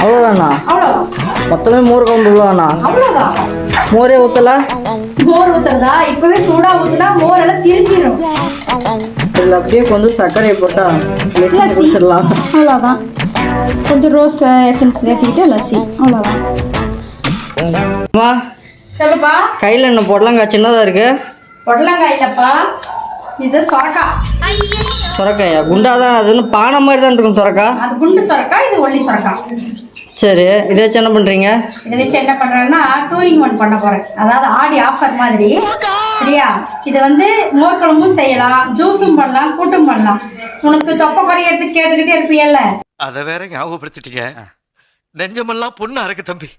அவ்வளோதாண்ணா மொத்தமே மோர் குழம்பு இவ்வளோண்ணா மோரே ஊற்றல மோர் ஊத்துறதா? இப்பவே சூடா ஊத்துனா மோர் எல்லாம் திரிஞ்சிடும் இதில் அப்படியே கொஞ்சம் சர்க்கரையை போட்டால் குடிச்சிடலாம். அவ்வளோதான் கொஞ்சம் ரோஸ் எசன்ஸ் சேர்த்துக்கிட்டு லஸ்ஸி. அவ்வளோதான் அம்மா சொல்லுப்பா. கையில் என்ன பொடலங்கா சின்னதாக இருக்கு. பொடலங்காய் இல்லப்பா. இது சொரக்காய் சுரக்காயா? குண்டா தான் அதுன்னு பானை மாதிரி தான் இருக்கும் சுரக்கா. அது குண்டு சொரக்காய் இது ஒல்லி சொரக்காய் சரி இதை வச்சு என்ன பண்ணுறீங்க இதை வச்சு என்ன பண்றேன்னா டூ இன் ஒன் பண்ண போறேன். அதாவது ஆடி ஆஃபர் மாதிரி. சரியா? இது வந்து மோர் குழம்பும் செய்யலாம் ஜூஸும் பண்ணலாம் கூட்டும் பண்ணலாம். உனக்கு தொப்பை குறையறதுக்கு கேட்டுக்கிட்டே இருப்பியல்ல? அத வேற ஞாபகப்படுத்திட்டீங்க. நெஞ்சமெல்லாம் பொண்ணு அறக்கு தம்பி.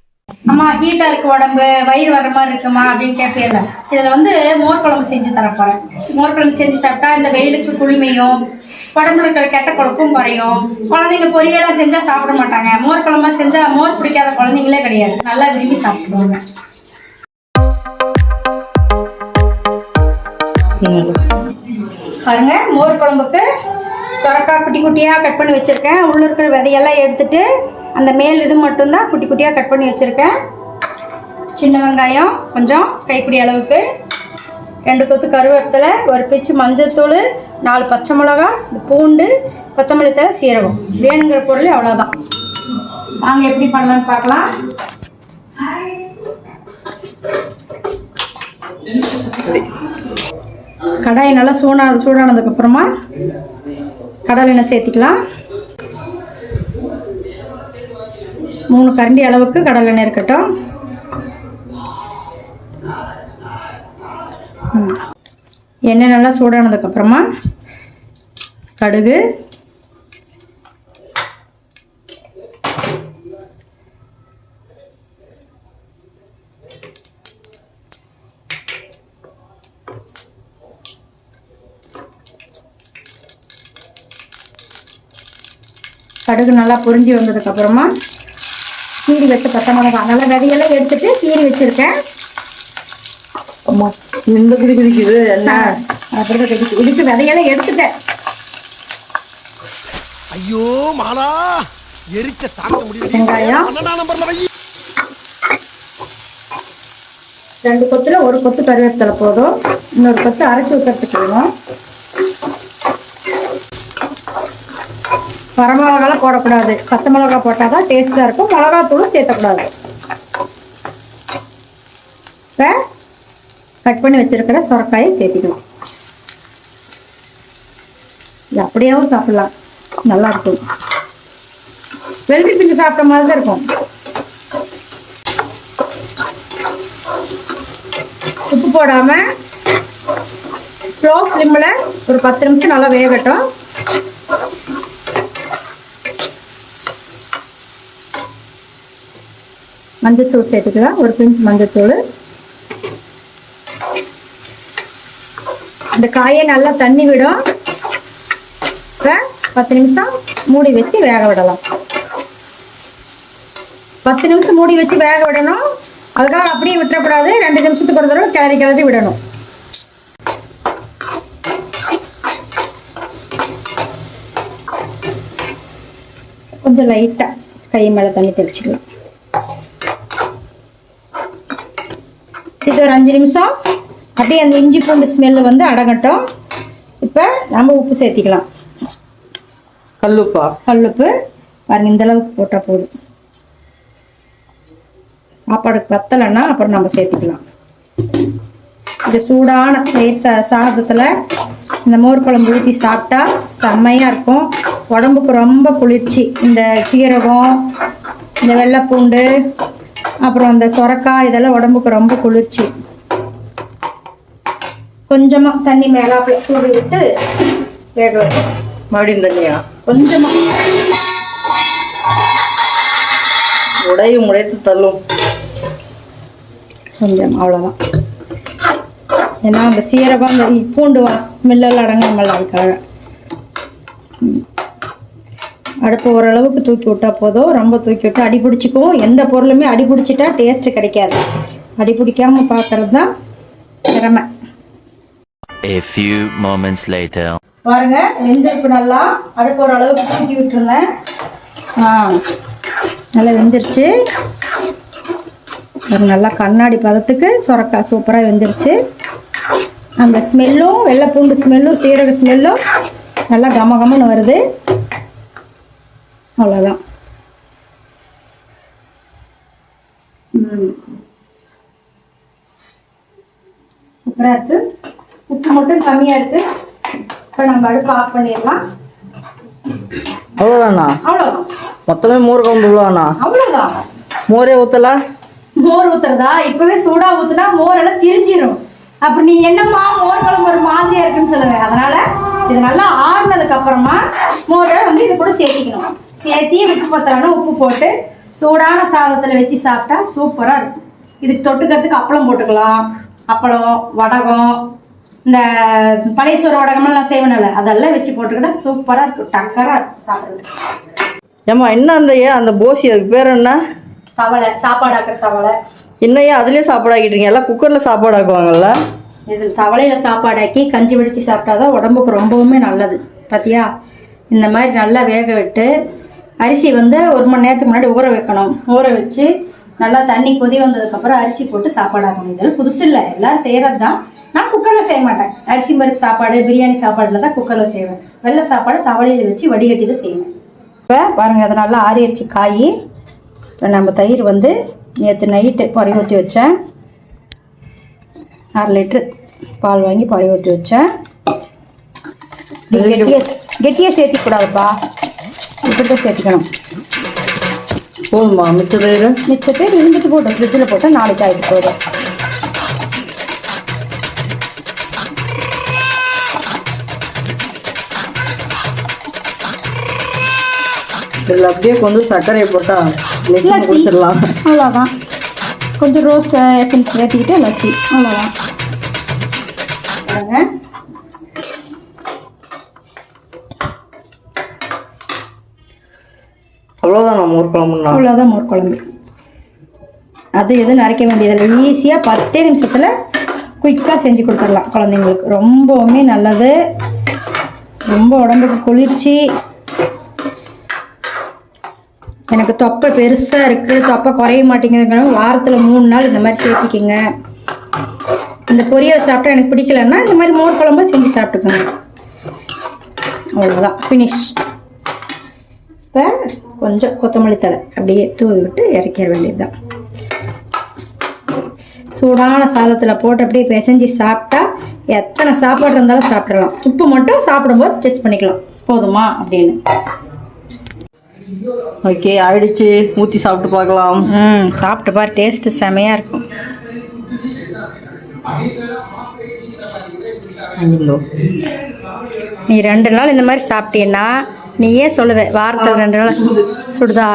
அம்மா ஹீட்டா இருக்கு உடம்பு வயிறு வர்ற மாதிரி இருக்குமா அப்படின்னு கேட்பியல்ல இதுல வந்து மோர் குழம்பு செஞ்சு தரப்போறேன். மோர் குழம்பு செஞ்சு சாப்பிட்டா இந்த வெயிலுக்கு குளுமையும் உடம்புல இருக்கிற கெட்ட குழப்பும் குறையும். குழந்தைங்க பொரியலாக செஞ்சால் சாப்பிட மாட்டாங்க. மோர் குழம்பா மோர் பிடிக்காத குழந்தைங்களே கிடையாது. நல்லா விரும்பி சாப்பிடுவாங்க. பாருங்க மோர் குழம்புக்கு சொரக்காய் குட்டி குட்டியாக கட் பண்ணி வச்சுருக்கேன். உள்ள இருக்கிற விதையெல்லாம் எடுத்துட்டு அந்த மேல் இது மட்டும்தான் குட்டி குட்டியாக கட் பண்ணி வச்சுருக்கேன். சின்ன வெங்காயம் கொஞ்சம் கைப்பிடி அளவுக்கு. ரெண்டு கொத்து கருவேப்பிலை ஒரு பிச்சு மஞ்சத்தூள் நாலு பச்சை மிளகா இந்த பூண்டு கொத்தமல்லி தலை சீரகம். வேணுங்கிற பொருள் அவ்வளோதான் நாங்கள் எப்படி பண்ணலான்னு பார்க்கலாம். கடாய் நல்லா சூடான சூடானதுக்கப்புறமா கடலை எண்ணெய் சேர்த்திக்கலாம். மூணு கரண்டி அளவுக்கு கடலெண்ணெய் இருக்கட்டும். எண்ணெய் நல்லா சூடானதுக்கு அப்புறமா கடுகு கடுகு நல்லா பொரிஞ்சு வந்ததுக்கு அப்புறமா கீரி வச்ச பச்சை மிளகாய். நல்லா விதையெல்லாம் எடுத்துட்டு கீரி வச்சிருக்கேன். இந்த குடி குடிக்குது என்ன? அப்புறம் இதுக்கு இதுக்கு விதையெல்லாம் எடுத்துட்டேன். ஐயோ மாலா! எரிச்ச தாங்க முடியல வெங்காயம். பன்னெண்டாம் நம்பர்ல வை. ரெண்டு கொத்துல ஒரு கொத்து கருவேப்பிலை போதும். இன்னொரு கொத்து அரைச்சி ஊற்றுறதுக்கு வேணும். வரமிளகாலாம் போடக்கூடாது. பச்சை மிளகா போட்டால் தான் டேஸ்ட்டாக இருக்கும். மிளகாத்தூளும் சேர்த்தக்கூடாது. இப்போ கட் பண்ணி வச்சிருக்கிற சுரக்காயை சேர்த்திக்கணும் இது அப்படியேவும் சாப்பிடலாம். நல்லா இருக்கும். வெள்ளரி பிஞ்சு சாப்பிட்ட மாதிரி தான் இருக்கும். உப்பு போடாமல் ஸ்லோ ஃப்ளிம்மில் ஒரு பத்து நிமிஷம் நல்லா வேகட்டும். மஞ்சத்தூள் சேர்த்துக்கலாம். ஒரு பிஞ்ச் மஞ்சத்தூள். இந்த காயை நல்லா தண்ணி விடும். இப்போ பத்து நிமிஷம் மூடி வச்சு வேக விடலாம். பத்து நிமிஷம் மூடி வச்சு வேக விடணும். அதுக்காக அப்படியே விட்டுறக்கூடாது. ரெண்டு நிமிஷத்துக்கு ஒரு தடவை கிளறி கிளறி விடணும். கொஞ்சம் லைட்டாக கை மேலே தண்ணி தெளிச்சிக்கலாம். இது ஒரு அஞ்சு நிமிஷம். அப்படியே அந்த இஞ்சி பூண்டு ஸ்மெல்லு வந்து அடங்கட்டும். இப்போ நம்ம உப்பு சேர்த்திக்கலாம். கல்லுப்பா. கல்லுப்பு. பாருங்க இந்த அளவுக்கு போட்டால் போதும். சாப்பாடுக்கு பத்தலைன்னா அப்புறம் நம்ம சேர்த்துக்கலாம். இது சூடான தயிர் சா சாதத்தில் இந்த மோர் குழம்பு ஊற்றி சாப்பிட்டா செம்மையாக இருக்கும். உடம்புக்கு ரொம்ப குளிர்ச்சி. இந்த சீரகம் இந்த வெள்ளைப்பூண்டு அப்புறம் இந்த சொரக்காய் இதெல்லாம் உடம்புக்கு ரொம்ப குளிர்ச்சி. கொஞ்சமாக தண்ணி மேலாப்பில் சூடு விட்டு வேக வைக்கணும் மறுபடியும் தண்ணியா? கொஞ்சமாக உடையும் உடைத்து தள்ளும். கொஞ்சம் அவ்வளோதான் ஏன்னா அந்த சீரகம் அந்த பூண்டு வாஸ் ஸ்மெல்லெல்லாம் அடங்காமல் அதுக்காக. அடுப்பு ஓரளவுக்கு தூக்கி விட்டா போதும். ரொம்ப தூக்கி விட்டா அடி பிடிச்சிக்கும் எந்த பொருளுமே அடி பிடிச்சிட்டா டேஸ்ட்டு கிடைக்காது. அடி பிடிக்காம பார்க்கறது தான் திறமை. A few moments later. பாருங்க வெந்திருக்கு நல்லா. அடுப்பு ஓரளவுக்கு தூக்கி விட்டுருந்தேன். ஆ நல்லா வெந்துருச்சு. ஒரு நல்லா கண்ணாடி பதத்துக்கு சுரக்காய் சூப்பராக வெந்துருச்சு. அந்த ஸ்மெல்லும் வெள்ளை பூண்டு ஸ்மெல்லும் சீரக ஸ்மெல்லும் நல்லா கம கமன்னு வருது. அவ்வளோதான் சூப்பராக இருக்கு உப்பு மட்டும் கம்மியாக இருக்கு. இப்போ நம்ம அடுப்பு ஆஃப் பண்ணிடலாம். அவ்வளோதாண்ணா அவ்வளோதான் மொத்தமே மோர் குழம்பு இவ்வளோண்ணா அவ்வளோதான் மோரே ஊற்றல மோர் ஊத்துறதா? இப்பவே சூடா ஊத்துனா மோர் எல்லாம் திரிஞ்சிரும். அப்ப நீ என்னம்மா மோர் குழம்பு ஒரு மாதிரியா இருக்குன்னு சொல்லுவேன் அதனால இது நல்லா ஆறுனதுக்கு அப்புறமா மோரை வந்து இது கூட சேர்த்திக்கணும். சேர்த்தி உப்பு பத்தலான உப்பு போட்டு சூடான சாதத்துல வச்சு சாப்பிட்டா சூப்பரா இருக்கும். இதுக்கு தொட்டுக்கிறதுக்கு அப்பளம் போட்டுக்கலாம். அப்பளம் வடகம் இந்த பழைய சோறு வடகமெல்லாம் செய்வனல்ல அதெல்லாம் வச்சு போட்டுக்கிட்டா சூப்பரா இருக்கும். டக்கரா இருக்கும் சாப்பிடுறது ஏம்மா என்ன அந்த ஏன் அந்த போசி அதுக்கு பேர் என்ன? தவளை சாப்பாடு ஆக்கிற தவளை. என்ன ஏன் அதுலேயே சாப்பாடு ஆக்கிட்டு எல்லாம் குக்கரில் சாப்பாடு ஆக்குவாங்கல்ல இதில் தவளையில் சாப்பாடாக்கி கஞ்சி வடித்து சாப்பிட்டாதான் உடம்புக்கு ரொம்பவுமே நல்லது. பாத்தியா? இந்த மாதிரி நல்லா வேக விட்டு அரிசி வந்து ஒரு மணி நேரத்துக்கு முன்னாடி ஊற வைக்கணும். ஊற வச்சு நல்லா தண்ணி கொதி வந்ததுக்கப்புறம் அரிசி போட்டு சாப்பாடு ஆக்கணும் இதெல்லாம் புதுசு இல்லை. எல்லோரும் செய்கிறது தான் நான் குக்கரில் செய்ய மாட்டேன். அரிசி பருப்பு சாப்பாடு பிரியாணி சாப்பாடில் தான் குக்கரில் செய்வேன். வெள்ளை சாப்பாடு தவளையில் வச்சு வடிகட்டி தான் செய்வேன். இப்போ பாருங்கள் அதை நல்லா ஆறிடுச்சு காய் இப்போ நம்ம தயிர் வந்து நேற்று நைட்டு பொறி ஊற்றி வச்சேன். அரை லிட்ரு பால் வாங்கி பறி ஊற்றி வச்சேன் கெட்டியாக கெட்டியாக சேர்த்திக்கூடாதுப்பா தான் சேர்த்திக்கணும். போதுமா? மிச்ச தயிர்? மிச்சத்தை இருந்துட்டு போட்டோம் ஃப்ரிட்ஜில் போட்டால் நாளைக்கு ஆகிட்டு போதும் இதில் அப்படியே கொண்டு சர்க்கரையை போட்டால் லெஸ்ஸி. குடிச்சிடலாம் அவ்வளோதான் கொஞ்சம் ரோஸ் எசன்ஸ் சேர்த்திக்கிட்டு லஸ்ஸி. அவ்வளோதான் பாருங்க அவ்வளோதான் நம்ம மோர் குழம்புனா அவ்வளோதான் மோர் குழம்பு அது எதுவும் நரைக்க வேண்டியதில்லை. ஈஸியாக பத்தே நிமிஷத்தில் குயிக்காக செஞ்சு கொடுத்துடலாம் குழந்தைங்களுக்கு. ரொம்பவுமே நல்லது. ரொம்ப உடம்புக்கு குளிர்ச்சி. எனக்கு தொப்பை பெருசாக இருக்குது தொப்பை குறைய மாட்டேங்குதுங்கிறவங்க வாரத்தில் மூணு நாள் இந்த மாதிரி சேர்த்திக்கிங்க. இந்த பொரியல் சாப்பிட்டா எனக்கு பிடிக்கலன்னா இந்த மாதிரி மோர் குழம்பா செஞ்சு சாப்பிட்டுக்கோங்க. அவ்வளோதான் ஃபினிஷ் இப்போ கொஞ்சம் கொத்தமல்லி தழை அப்படியே தூவி விட்டு இறக்கிற வேண்டியதுதான். சூடான சாதத்தில் போட்டு அப்படியே பிசைஞ்சு சாப்பிட்டா எத்தனை சாப்பாடு இருந்தாலும் சாப்பிடலாம். உப்பு மட்டும் சாப்பிடும்போது டெஸ்ட் பண்ணிக்கலாம். போதுமா அப்படின்னு. ஓகே ஆயிடுச்சு. ஊற்றி சாப்பிட்டு பார்க்கலாம். ம் சாப்பிட்டு பாரு டேஸ்ட்டு செமையாக இருக்கும். நீ ரெண்டு நாள் இந்த மாதிரி சாப்பிட்டீன்னா நீ ஏன் சொல்லுவ வாரத்தில் ரெண்டு நாள். சுடுதா?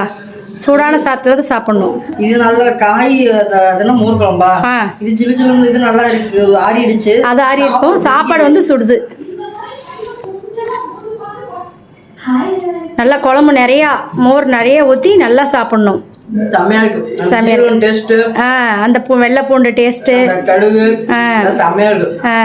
சூடான சாதத்தில் சாப்பிடணும். இது நல்ல காய் அது அது என்ன மோர் குழம்பா ஆ. இது சில்லு சில்லு இது நல்லா இருக்கு ஆறிடுச்சு. அது ஆறி இருக்கும் சாப்பாடு வந்து சுடுது. நல்லா குழம்பு நிறையா மோர் நிறைய ஊற்றி நல்லா சாப்பிடணும். ஆ அந்த பூ வெள்ளை பூண்டு டேஸ்ட்டு கடுகு. ஆ. ஆ.